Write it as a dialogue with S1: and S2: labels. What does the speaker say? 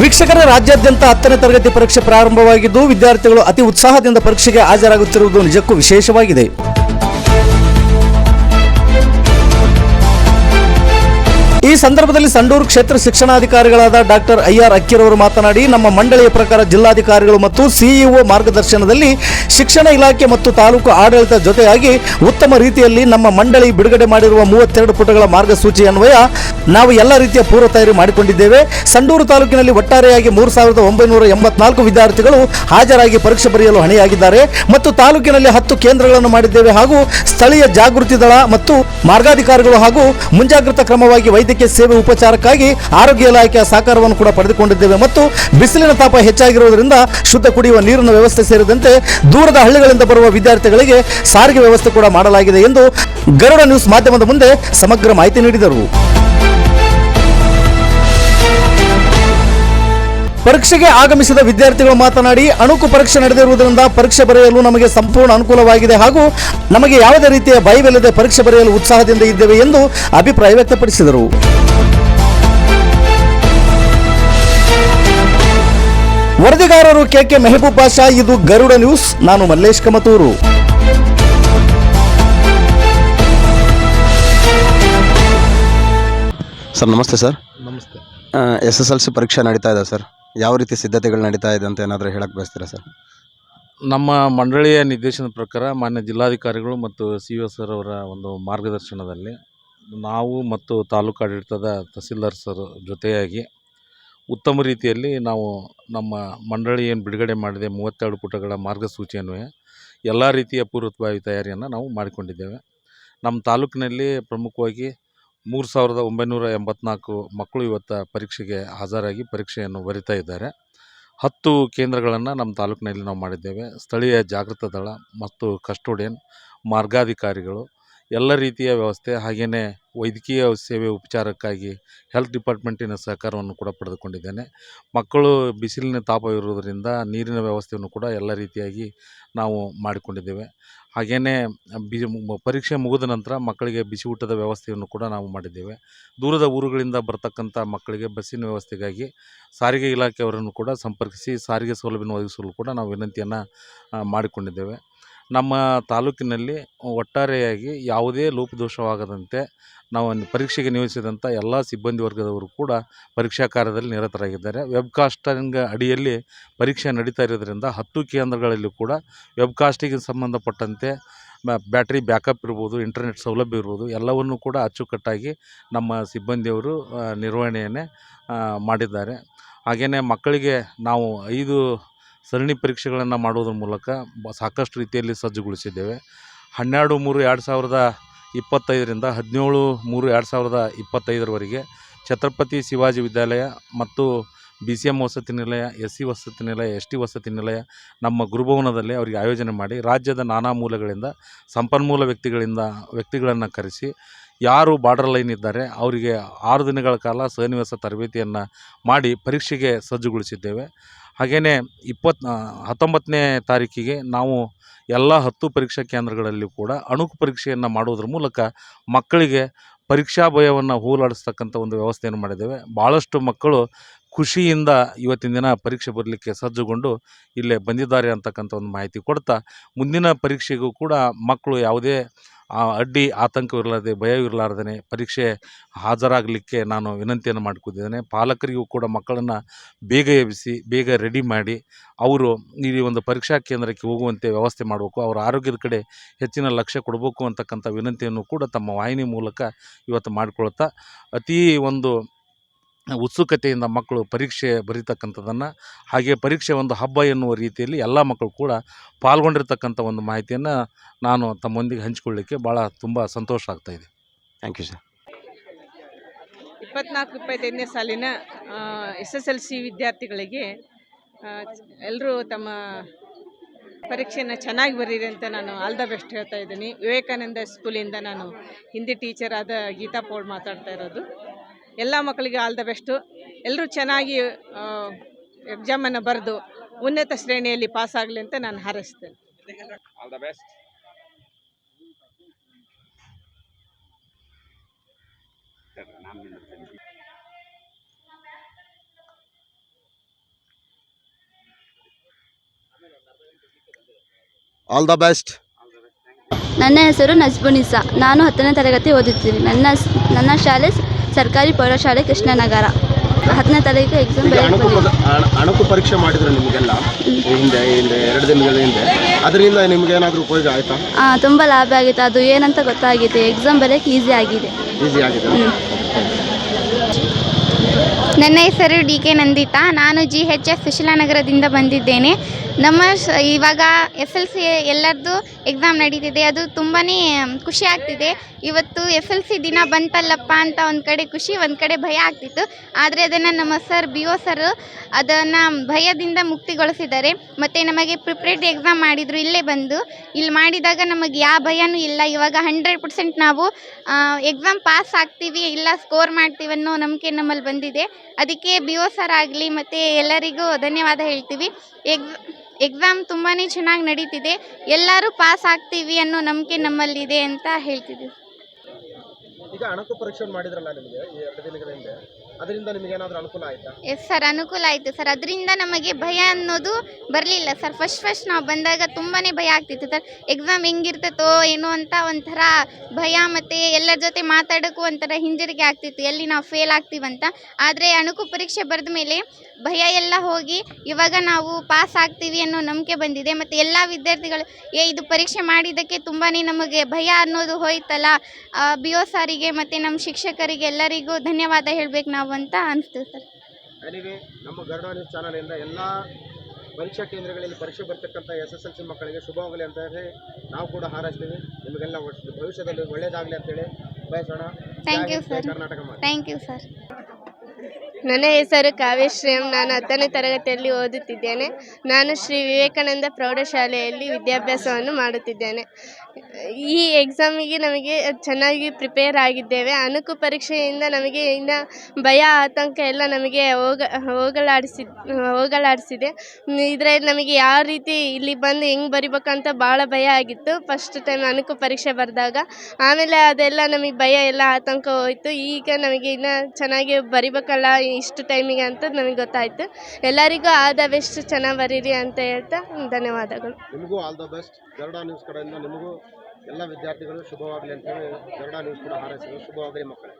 S1: ವೀಕ್ಷಕರ ರಾಜ್ಯಾದ್ಯಂತ ಹತ್ತನೇ ತರಗತಿ ಪರೀಕ್ಷೆ ಪ್ರಾರಂಭವಾಗಿದ್ದು ವಿದ್ಯಾರ್ಥಿಗಳು ಅತಿ ಉತ್ಸಾಹದಿಂದ ಪರೀಕ್ಷೆಗೆ ಹಾಜರಾಗುತ್ತಿರುವುದು ನಿಜಕ್ಕೂ ವಿಶೇಷವಾಗಿದೆ. ಸಂದರ್ಭದಲ್ಲಿ ಸಂಡೂರು ಕ್ಷೇತ್ರ ಶಿಕ್ಷಣಾಧಿಕಾರಿಗಳಾದ ಡಾಕ್ಟರ್ ಐ ಆರ್ ಅಕ್ಕಿರವರು ಮಾತನಾಡಿ, ನಮ್ಮ ಮಂಡಳಿಯ ಪ್ರಕಾರ ಜಿಲ್ಲಾಧಿಕಾರಿಗಳು ಮತ್ತು ಸಿಇಒ ಮಾರ್ಗದರ್ಶನದಲ್ಲಿ ಶಿಕ್ಷಣ ಇಲಾಖೆ ಮತ್ತು ತಾಲೂಕು ಆಡಳಿತ ಜೊತೆಯಾಗಿ ಉತ್ತಮ ರೀತಿಯಲ್ಲಿ ನಮ್ಮ ಮಂಡಳಿ ಬಿಡುಗಡೆ ಮಾಡಿರುವ ಮೂವತ್ತೆರಡು ಪುಟಗಳ ಮಾರ್ಗಸೂಚಿ ಅನ್ವಯ ನಾವು ಎಲ್ಲ ರೀತಿಯ ಪೂರ್ವ ತಯಾರಿ ಮಾಡಿಕೊಂಡಿದ್ದೇವೆ. ಸಂಡೂರು ತಾಲೂಕಿನಲ್ಲಿ ಒಟ್ಟಾರೆಯಾಗಿ ಮೂರು ಸಾವಿರದ ಒಂಬೈನೂರ ಎಂಬತ್ನಾಲ್ಕು ವಿದ್ಯಾರ್ಥಿಗಳು ಹಾಜರಾಗಿ ಪರೀಕ್ಷೆ ಬರೆಯಲು ಹಣಿಯಾಗಿದ್ದಾರೆ ಮತ್ತು ತಾಲೂಕಿನಲ್ಲಿ ಹತ್ತು ಕೇಂದ್ರಗಳನ್ನು ಮಾಡಿದ್ದೇವೆ ಹಾಗೂ ಸ್ಥಳೀಯ ಜಾಗೃತಿ ದಳ ಮತ್ತು ಮಾರ್ಗಾಧಿಕಾರಿಗಳು ಹಾಗೂ ಮುಂಜಾಗ್ರತಾ ಕ್ರಮವಾಗಿ ವೈದ್ಯಕೀಯ ಸೇವೆ ಉಪಚಾರಕ್ಕಾಗಿ ಆರೋಗ್ಯ ಇಲಾಖೆಯ ಸಹಕಾರವನ್ನು ಕೂಡ ಪಡೆದುಕೊಂಡಿದ್ದೇವೆ ಮತ್ತು ಬಿಸಿಲಿನ ತಾಪ ಹೆಚ್ಚಾಗಿರುವುದರಿಂದ ಶುದ್ಧ ಕುಡಿಯುವ ನೀರಿನ ವ್ಯವಸ್ಥೆ ಸೇರಿದಂತೆ ದೂರದ ಹಳ್ಳಿಗಳಿಂದ ಬರುವ ವಿದ್ಯಾರ್ಥಿಗಳಿಗೆ ಸಾರಿಗೆ ವ್ಯವಸ್ಥೆ ಕೂಡ ಮಾಡಲಾಗಿದೆ ಎಂದು ಗರುಡ ನ್ಯೂಸ್ ಮಾಧ್ಯಮದ ಮುಂದೆ ಸಮಗ್ರ ಮಾಹಿತಿ ನೀಡಿದರು. ಪರೀಕ್ಷೆಗೆ ಆಗಮಿಸಿದ ವಿದ್ಯಾರ್ಥಿಗಳು ಮಾತನಾಡಿ ಅಣುಕು ಪರೀಕ್ಷೆ ನಡೆದಿರುವುದರಿಂದ ಪರೀಕ್ಷೆ ಬರೆಯಲು ನಮಗೆ ಸಂಪೂರ್ಣ ಅನುಕೂಲವಾಗಿದೆ ಹಾಗೂ ನಮಗೆ ಯಾವುದೇ ರೀತಿಯ ಭಯವಿಲ್ಲದೆ ಪರೀಕ್ಷೆ ಬರೆಯಲು ಉತ್ಸಾಹದಿಂದ ಇದ್ದೇವೆ ಎಂದು ಅಭಿಪ್ರಾಯ ವ್ಯಕ್ತಪಡಿಸಿದರು. ವರದಿಗಾರರು ಕೆಕೆ ಮೆಹಬೂಬ್ ಬಾಷಾ ಇದು ಗರುಡ ನ್ಯೂಸ್. ನಾನು ಮಲ್ಲೇಶ್ ಕಮತೂರು.
S2: ಸರ್ ನಮಸ್ತೆ ಸರ್.
S3: ನಮಸ್ತೆ.
S2: ಎಸ್ ಎಸ್ ಎಲ್ ಸಿ ಪರೀಕ್ಷೆ ನಡೀತಾ ಇದೆ ಸರ್. ಯಾವ ರೀತಿ ಸಿದ್ಧತೆಗಳು ನಡೀತಾ ಇದೆ ಅಂತ ಏನಾದರೂ ಹೇಳಕ್ಕೆ ಬಯಸ್ತೀರಾ ಸರ್?
S3: ನಮ್ಮ ಮಂಡಳಿಯ ನಿರ್ದೇಶನದ ಪ್ರಕಾರ ಮಾನ್ಯ ಜಿಲ್ಲಾಧಿಕಾರಿಗಳು ಮತ್ತು ಸಿ ಒ ಸರ್ ಅವರ ಒಂದು ಮಾರ್ಗದರ್ಶನದಲ್ಲಿ ನಾವು ಮತ್ತು ತಾಲೂಕು ಆಡಳಿತದ ತಹಸೀಲ್ದಾರ್ ಸರ್ ಜೊತೆಯಾಗಿ ಉತ್ತಮ ರೀತಿಯಲ್ಲಿ ನಾವು ನಮ್ಮ ಮಂಡಳಿ ಏನು ಬಿಡುಗಡೆ ಮಾಡಿದೆ ಮೂವತ್ತೆರಡು ಪುಟಗಳ ಮಾರ್ಗಸೂಚಿಯನ್ನು ಎಲ್ಲ ರೀತಿಯ ಪೂರ್ವಭಾವಿ ತಯಾರಿಯನ್ನು ನಾವು ಮಾಡಿಕೊಂಡಿದ್ದೇವೆ. ನಮ್ಮ ತಾಲೂಕಿನಲ್ಲಿ ಪ್ರಮುಖವಾಗಿ ಮೂರು ಸಾವಿರದ ಒಂಬೈನೂರ ಎಂಬತ್ನಾಲ್ಕು ಮಕ್ಕಳು ಇವತ್ತು ಪರೀಕ್ಷೆಗೆ ಹಾಜರಾಗಿ ಪರೀಕ್ಷೆಯನ್ನು ಬರಿತಾ ಇದ್ದಾರೆ. ಹತ್ತು ಕೇಂದ್ರಗಳನ್ನು ನಮ್ಮ ತಾಲೂಕಿನಲ್ಲಿ ನಾವು ಮಾಡಿದ್ದೇವೆ. ಸ್ಥಳೀಯ ಜಾಗೃತ ದಳ ಮತ್ತು ಕಸ್ಟೋಡಿಯನ್, ಮಾರ್ಗಾಧಿಕಾರಿಗಳು, ಎಲ್ಲ ರೀತಿಯ ವ್ಯವಸ್ಥೆ ಹಾಗೆಯೇ ವೈದ್ಯಕೀಯ ಸೇವೆ ಉಪಚಾರಕ್ಕಾಗಿ ಹೆಲ್ತ್ ಡಿಪಾರ್ಟ್ಮೆಂಟಿನ ಸಹಕಾರವನ್ನು ಕೂಡ ಪಡೆದುಕೊಂಡಿದ್ದೇನೆ. ಮಕ್ಕಳು ಬಿಸಿಲಿನ ತಾಪ ಇರುವುದರಿಂದ ನೀರಿನ ವ್ಯವಸ್ಥೆಯನ್ನು ಕೂಡ ಎಲ್ಲ ರೀತಿಯಾಗಿ ನಾವು ಮಾಡಿಕೊಂಡಿದ್ದೇವೆ. ಹಾಗೆಯೇ ಬಿ ಪರೀಕ್ಷೆ ಮುಗಿದ ನಂತರ ಮಕ್ಕಳಿಗೆ ಬಿಸಿ ಊಟದ ವ್ಯವಸ್ಥೆಯನ್ನು ಕೂಡ ನಾವು ಮಾಡಿದ್ದೇವೆ. ದೂರದ ಊರುಗಳಿಂದ ಬರ್ತಕ್ಕಂಥ ಮಕ್ಕಳಿಗೆ ಬಸ್ಸಿನ ವ್ಯವಸ್ಥೆಗಾಗಿ ಸಾರಿಗೆ ಇಲಾಖೆಯವರನ್ನು ಕೂಡ ಸಂಪರ್ಕಿಸಿ ಸಾರಿಗೆ ಸೌಲಭ್ಯವನ್ನು ಒದಗಿಸಲು ಕೂಡ ನಾವು ವಿನಂತಿಯನ್ನು ಮಾಡಿಕೊಂಡಿದ್ದೇವೆ. ನಮ್ಮ ತಾಲೂಕಿನಲ್ಲಿ ಒಟ್ಟಾರೆಯಾಗಿ ಯಾವುದೇ ಲೋಪದೋಷವಾಗದಂತೆ ನಾವು ಪರೀಕ್ಷೆಗೆ ನಿಯೋಜಿಸಿದಂಥ ಎಲ್ಲ ಸಿಬ್ಬಂದಿ ವರ್ಗದವರು ಕೂಡ ಪರೀಕ್ಷಾ ಕಾರ್ಯದಲ್ಲಿ ನಿರತರಾಗಿದ್ದಾರೆ. ವೆಬ್ಕಾಸ್ಟಿಂಗ್ ಅಡಿಯಲ್ಲಿ ಪರೀಕ್ಷೆ ನಡೀತಾ ಇರೋದ್ರಿಂದ ಹತ್ತು ಕೇಂದ್ರಗಳಲ್ಲಿ ಕೂಡ ವೆಬ್ಕಾಸ್ಟಿಗೆ ಸಂಬಂಧಪಟ್ಟಂತೆ ಬ್ಯಾಟ್ರಿ ಬ್ಯಾಕಪ್ ಇರ್ಬೋದು ಇಂಟರ್ನೆಟ್ ಸೌಲಭ್ಯ ಇರ್ಬೋದು, ಎಲ್ಲವನ್ನು ಕೂಡ ಅಚ್ಚುಕಟ್ಟಾಗಿ ನಮ್ಮ ಸಿಬ್ಬಂದಿಯವರು ನಿರ್ವಹಣೆಯನ್ನೇ ಮಾಡಿದ್ದಾರೆ. ಹಾಗೆಯೇ ಮಕ್ಕಳಿಗೆ ನಾವು ಐದು ಸರಣಿ ಪರೀಕ್ಷೆಗಳನ್ನು ಮಾಡುವುದರ ಮೂಲಕ ಬ ಸಾಕಷ್ಟು ರೀತಿಯಲ್ಲಿ ಸಜ್ಜುಗೊಳಿಸಿದ್ದೇವೆ. ಹನ್ನೆರಡು ಮೂರು ಎರಡು ಸಾವಿರದ ಇಪ್ಪತ್ತೈದರಿಂದ ಹದಿನೇಳು ಮೂರು ಎರಡು ಸಾವಿರದ ಇಪ್ಪತ್ತೈದರವರೆಗೆ ಛತ್ರಪತಿ ಶಿವಾಜಿ ವಿದ್ಯಾಲಯ ಮತ್ತು ಬಿ ಸಿ ಎಂ ವಸತಿ ನಿಲಯ, ಎಸ್ ಸಿ ವಸತಿ ನಿಲಯ, ಎಸ್ ಟಿ ವಸತಿ ನಿಲಯ ನಮ್ಮ ಗುರುಭವನದಲ್ಲಿ ಅವರಿಗೆ ಆಯೋಜನೆ ಮಾಡಿ ರಾಜ್ಯದ ನಾನಾ ಮೂಲಗಳಿಂದ ಸಂಪನ್ಮೂಲ ವ್ಯಕ್ತಿಗಳಿಂದ ವ್ಯಕ್ತಿಗಳನ್ನು ಕರೆಸಿ ಯಾರು ಬಾರ್ಡರ್ ಲೈನ್ ಇದ್ದಾರೆ ಅವರಿಗೆ ಆರು ದಿನಗಳ ಕಾಲ ಸನ್ನಿವೇಶ ತರಬೇತಿಯನ್ನು ಮಾಡಿ ಪರೀಕ್ಷೆಗೆ ಸಜ್ಜುಗೊಳಿಸಿದ್ದೇವೆ. ಹಾಗೆಯೇ ಇಪ್ಪತ್ತು ಹತ್ತೊಂಬತ್ತನೇ ತಾರೀಕಿಗೆ ನಾವು ಎಲ್ಲ ಹತ್ತು ಪರೀಕ್ಷಾ ಕೇಂದ್ರಗಳಲ್ಲಿ ಕೂಡ ಅಣುಕು ಪರೀಕ್ಷೆಯನ್ನು ಮಾಡೋದ್ರ ಮೂಲಕ ಮಕ್ಕಳಿಗೆ ಪರೀಕ್ಷಾ ಭಯವನ್ನು ಹೋಲಾಡಿಸ್ತಕ್ಕಂಥ ಒಂದು ವ್ಯವಸ್ಥೆಯನ್ನು ಮಾಡಿದ್ದೇವೆ. ಭಾಳಷ್ಟು ಮಕ್ಕಳು ಖುಷಿಯಿಂದ ಇವತ್ತಿನ ದಿನ ಪರೀಕ್ಷೆ ಬರಲಿಕ್ಕೆ ಸಜ್ಜುಗೊಂಡು ಇಲ್ಲೇ ಬಂದಿದ್ದಾರೆ ಅಂತಕ್ಕಂಥ ಒಂದು ಮಾಹಿತಿ ಕೊಡ್ತಾ, ಮುಂದಿನ ಪರೀಕ್ಷೆಗೂ ಕೂಡ ಮಕ್ಕಳು ಯಾವುದೇ ಆ, ಅಡ್ಡಿ ಆತಂಕವಿರಲಾರ್ದೆ ಭಯವಿರಲಾರ್ದೇ ಪರೀಕ್ಷೆ ಹಾಜರಾಗಲಿಕ್ಕೆ ನಾನು ವಿನಂತಿಯನ್ನು ಮಾಡಿಕೊಂಡಿದ್ದೇನೆ ಪಾಲಕರಿಗೂ ಕೂಡ ಮಕ್ಕಳನ್ನು ಬೇಗ ಎಬ್ಬಿಸಿ ಬೇಗ ರೆಡಿ ಮಾಡಿ ಅವರು ಈ ಒಂದು ಪರೀಕ್ಷಾ ಕೇಂದ್ರಕ್ಕೆ ಹೋಗುವಂತೆ ವ್ಯವಸ್ಥೆ ಮಾಡಬೇಕು. ಅವರ ಆರೋಗ್ಯದ ಕಡೆ ಹೆಚ್ಚಿನ ಲಕ್ಷ್ಯ ಕೊಡಬೇಕು ಅಂತಕ್ಕಂಥ ವಿನಂತಿಯನ್ನು ಕೂಡ ತಮ್ಮ ವಾಹಿನಿ ಮೂಲಕ ಇವತ್ತು ಮಾಡಿಕೊಳ್ತಾ ಅತೀ ಒಂದು ಉತ್ಸುಕತೆಯಿಂದ ಮಕ್ಕಳು ಪರೀಕ್ಷೆ ಬರೀತಕ್ಕಂಥದ್ದನ್ನು ಹಾಗೆ ಪರೀಕ್ಷೆ ಒಂದು ಹಬ್ಬ ಎನ್ನುವ ರೀತಿಯಲ್ಲಿ ಎಲ್ಲ ಮಕ್ಕಳು ಕೂಡ ಪಾಲ್ಗೊಂಡಿರ್ತಕ್ಕಂಥ ಒಂದು ಮಾಹಿತಿಯನ್ನು ನಾನು ತಮ್ಮೊಂದಿಗೆ ಹಂಚಿಕೊಳ್ಳಿಕ್ಕೆ ಭಾಳ ತುಂಬ ಸಂತೋಷ ಆಗ್ತಾ ಇದೆ.
S2: ಥ್ಯಾಂಕ್ ಯು ಸರ್
S4: ಇಪ್ಪತ್ನಾಲ್ಕು ಇಪ್ಪತ್ತೈದನೇ ಸಾಲಿನ ಎಸ್ ಎಸ್ ಎಲ್ ಸಿ ವಿದ್ಯಾರ್ಥಿಗಳಿಗೆ ಎಲ್ಲರೂ ತಮ್ಮ ಪರೀಕ್ಷೆಯನ್ನು ಚೆನ್ನಾಗಿ ಬರೀರಿ ಅಂತ ನಾನು ಆಲ್ ದ ಬೆಸ್ಟ್ ಹೇಳ್ತಾ ಇದ್ದೀನಿ. ವಿವೇಕಾನಂದ ಸ್ಕೂಲಿಂದ ನಾನು ಹಿಂದಿ ಟೀಚರ್ ಆದ ಗೀತಾ ಪೌಳ್ ಮಾತಾಡ್ತಾ ಇರೋದು. ಎಲ್ಲ ಮಕ್ಕಳಿಗೆ ಆಲ್ ದ ಬೆಸ್ಟು. ಎಲ್ಲರೂ ಚೆನ್ನಾಗಿ ಎಕ್ಸಾಮನ್ನು ಬರೆದು ಉನ್ನತ ಶ್ರೇಣಿಯಲ್ಲಿ ಪಾಸಾಗಲಿ ಅಂತ ನಾನು ಹಾರೈಸ್ತೇನೆ.
S2: All the best all the best
S5: ನನ್ನ ಹೆಸರು ನಜ್ಬುನಿಸಾ ನಾನು ಹತ್ತನೇ ತರಗತಿ ಓದುತ್ತೀನಿ ನನ್ನ ನನ್ನ ಶಾಲೆ ಸರ್ಕಾರಿ ಪ್ರೌಢಶಾಲೆ ಕೃಷ್ಣನಗರ. ಹತ್ತನೇ ತಾರೀಕು ಎಕ್ಸಾಮ್
S2: ಅಣಕು ಅಣಕು ಪರೀಕ್ಷೆ ಮಾಡಿದ್ರು ನಿಮಗೆಲ್ಲ? ಹಿಂದೆ ಹಿಂದೆ ಎರಡು ದಿನಗಳ ಹಿಂದೆ. ಅದರಿಂದ ನಿಮ್ಗೆ ಏನಾದರೂ ಉಪಯೋಗ ಆಯ್ತಾ?
S5: ತುಂಬ ಲಾಭ ಆಗಿತ್ತು. ಅದು ಏನಂತ ಗೊತ್ತಾಗಿದೆ. ಎಕ್ಸಾಮ್ ಬರೆಯೋಕ್ಕೆ ಈಸಿ ಆಗಿದೆ.
S2: ಈಸಿ ಆಗಿದೆ.
S6: ನನ್ನ ಹೆಸರು ಡಿ ಕೆ ನಂದಿತಾ. ನಾನು ಜಿ ಎಚ್ ಎಸ್ ಸುಶೀಲಾನಗರದಿಂದ ಬಂದಿದ್ದೇನೆ. ನಮ್ಮ ಇವಾಗ ಎಸ್ ಎಲ್ ಸಿ ಎಲ್ಲರದ್ದು ಎಕ್ಸಾಮ್ ನಡೀತಿದೆ. ಅದು ತುಂಬಾ ಖುಷಿ ಆಗ್ತಿದೆ. ಇವತ್ತು ಎಸ್ ಎಲ್ ಸಿ ದಿನ ಬಂತಲ್ಲಪ್ಪ ಅಂತ ಒಂದು ಕಡೆ ಖುಷಿ, ಒಂದು ಕಡೆ ಭಯ ಆಗ್ತಿತ್ತು. ಆದರೆ ಅದನ್ನು ನಮ್ಮ ಸರ್ ಬಿ ಒ ಸರ್ ಅದನ್ನು ಭಯದಿಂದ ಮುಕ್ತಿಗೊಳಿಸಿದ್ದಾರೆ. ಮತ್ತು ನಮಗೆ ಪ್ರಿಪ್ರೇಟ್ ಎಕ್ಸಾಮ್ ಮಾಡಿದರು, ಇಲ್ಲೇ ಬಂದು. ಇಲ್ಲಿ ಮಾಡಿದಾಗ ನಮಗೆ ಯಾವ ಭಯನೂ ಇಲ್ಲ. ಇವಾಗ ಹಂಡ್ರೆಡ್ ಪರ್ಸೆಂಟ್ ನಾವು ಎಕ್ಸಾಮ್ ಪಾಸ್ ಆಗ್ತೀವಿ, ಇಲ್ಲ ಸ್ಕೋರ್ ಮಾಡ್ತೀವಿ ಅನ್ನೋ ನಂಬಿಕೆ ನಮ್ಮಲ್ಲಿ ಬಂದಿದೆ. ಅದಕ್ಕೆ ಬಿ ಒ ಸರ್ ಆಗಲಿ, ಮತ್ತು ಎಲ್ಲರಿಗೂ ಧನ್ಯವಾದ ಹೇಳ್ತೀವಿ. ಎಗ್ ಎಕ್ಸಾಮ್ ತುಂಬಾ ಚೆನ್ನಾಗಿ ನಡೀತಿದೆ. ಎಲ್ಲರೂ ಪಾಸ್ ಆಗ್ತೀವಿ ಅನ್ನೋ ನಂಬಿಕೆ ನಮ್ಮಲ್ಲಿದೆ ಅಂತ ಹೇಳ್ತಿದ್ದೀವಿ.
S2: ಈಗ ಅಣಕು ಪರೀಕ್ಷೆ ಮಾಡಿದ್ರಲ್ಲ ನಿಮಗೆ ಎರಡು ಅದರಿಂದ ನಿಮಗೆ ಏನಾದರೂ ಅನುಕೂಲ ಆಯ್ತಾ?
S6: ಎಸ್ ಸರ್ ಅನುಕೂಲ ಆಯಿತು ಸರ್ ಅದರಿಂದ ನಮಗೆ ಭಯ ಅನ್ನೋದು ಬರಲಿಲ್ಲ ಸರ್ ಫಸ್ಟ್ ಫಸ್ಟ್ ನಾವು ಬಂದಾಗ ತುಂಬಾ ಭಯ ಆಗ್ತಿತ್ತು ಸರ್ ಎಕ್ಸಾಮ್ ಹೆಂಗಿರ್ತತೋ, ಏನೋ ಅಂತ ಒಂಥರ ಭಯ ಮತ್ತು ಎಲ್ಲರ ಜೊತೆ ಮಾತಾಡೋಕ್ಕೂ ಒಂಥರ ಹಿಂಜರಿಕೆ ಆಗ್ತಿತ್ತು. ಎಲ್ಲಿ ನಾವು ಫೇಲ್ ಆಗ್ತೀವಂತ ಆದರೆ ಅಣುಕು ಪರೀಕ್ಷೆ ಬರೆದ ಮೇಲೆ ಭಯ ಎಲ್ಲ ಹೋಗಿ ಇವಾಗ ನಾವು ಪಾಸ್ ಆಗ್ತೀವಿ ಅನ್ನೋ ನಂಬಿಕೆ ಬಂದಿದೆ. ಮತ್ತು ಎಲ್ಲ ವಿದ್ಯಾರ್ಥಿಗಳು, ಏ, ಇದು ಪರೀಕ್ಷೆ ಮಾಡಿದ್ದಕ್ಕೆ ತುಂಬಾ ನಮಗೆ ಭಯ ಅನ್ನೋದು ಹೋಯ್ತಲ್ಲ. ಬಿ ಒ ಸಾರಿಗೆ ಮತ್ತು ನಮ್ಮ ಶಿಕ್ಷಕರಿಗೆ ಎಲ್ಲರಿಗೂ ಧನ್ಯವಾದ ಹೇಳಬೇಕು ನಾವು. ಅಂತ ಅನಿಸ್ತದೆ ಸರ್
S2: ನನಗೆ ನಮ್ಮ ಗರುಡ ನ್ಯೂಸ್ ಚಾನಲಿಂದ ಎಲ್ಲ ಪರೀಕ್ಷಾ ಕೇಂದ್ರಗಳಲ್ಲಿ ಪರೀಕ್ಷೆ ಬರ್ತಕ್ಕಂಥ ಎಸ್ ಎಸ್ ಎಲ್ ಸಿ ಮಕ್ಕಳಿಗೆ ಶುಭವಾಗಲಿ ಅಂತ ಹೇಳಿ ನಾವು ಕೂಡ ಹಾರೈಸ್ತೀವಿ ನಿಮಗೆಲ್ಲ ಭವಿಷ್ಯದಲ್ಲಿ ಒಳ್ಳೇದಾಗಲಿ ಅಂತೇಳಿ ಬಯಸೋಣ thank you
S6: sir.
S2: Karnataka.
S6: Thank you sir
S7: ನನ್ನ ಹೆಸರು ಕಾವ್ಯಶ್ರೀ ಎಂ. ನಾನು ಹತ್ತನೇ ತರಗತಿಯಲ್ಲಿ ಓದುತ್ತಿದ್ದೇನೆ. ನಾನು ಶ್ರೀ ವಿವೇಕಾನಂದ ಪ್ರೌಢಶಾಲೆಯಲ್ಲಿ ವಿದ್ಯಾಭ್ಯಾಸವನ್ನು ಮಾಡುತ್ತಿದ್ದೇನೆ. ಈ ಎಕ್ಸಾಮಿಗೆ ನಮಗೆ ಚೆನ್ನಾಗಿ ಪ್ರಿಪೇರ್ ಆಗಿದ್ದೇವೆ. ಅಣುಕು ಪರೀಕ್ಷೆಯಿಂದ ನಮಗೆ ಇನ್ನು ಭಯ, ಆತಂಕ ಎಲ್ಲ ನಮಗೆ ಹೋಗ, ಹೋಗಲಾಡಿಸಿ, ಹೋಗಲಾಡಿಸಿದೆ. ಇದರಲ್ಲಿ ನಮಗೆ ಯಾವ ರೀತಿ ಇಲ್ಲಿ ಬಂದು ಹೆಂಗೆ ಬರಿಬೇಕಂತ ಭಾಳ ಭಯ ಆಗಿತ್ತು. ಫಸ್ಟ್ ಟೈಮ್ ಅಣುಕು ಪರೀಕ್ಷೆ ಬರೆದಾಗ. ಆಮೇಲೆ ಅದೆಲ್ಲ ನಮಗೆ ಭಯ, ಎಲ್ಲ ಆತಂಕ ಹೋಯಿತು. ಈಗ ನಮಗೆ ಇನ್ನು ಚೆನ್ನಾಗಿ ಬರಿಬೇಕಲ್ಲ ಇಷ್ಟು ಟೈಮಿಗೆ ಅಂತ ನನಗೆ ಗೊತ್ತಾಯ್ತು. ಎಲ್ಲರಿಗೂ ಆದ ಬೆಸ್ಟ್, ಚೆನ್ನಾಗಿ ಬರೀರಿ ಅಂತ ಹೇಳ್ತಾ ಧನ್ಯವಾದಗಳು.
S2: ನಿಮಗೂ all the best. Garuda news ಕಡೆಯಿಂದ ನಿಮಗೂ ಎಲ್ಲ ವಿದ್ಯಾರ್ಥಿಗಳು ಶುಭವಾಗಲಿ ಅಂತ ಹೇಳಿ ಗರುಡ ನ್ಯೂಸ್ ಕೂಡ ಹಾರೈಸಿದ್ರು. ಶುಭವಾಗಲಿ ಮಕ್ಕಳೇ.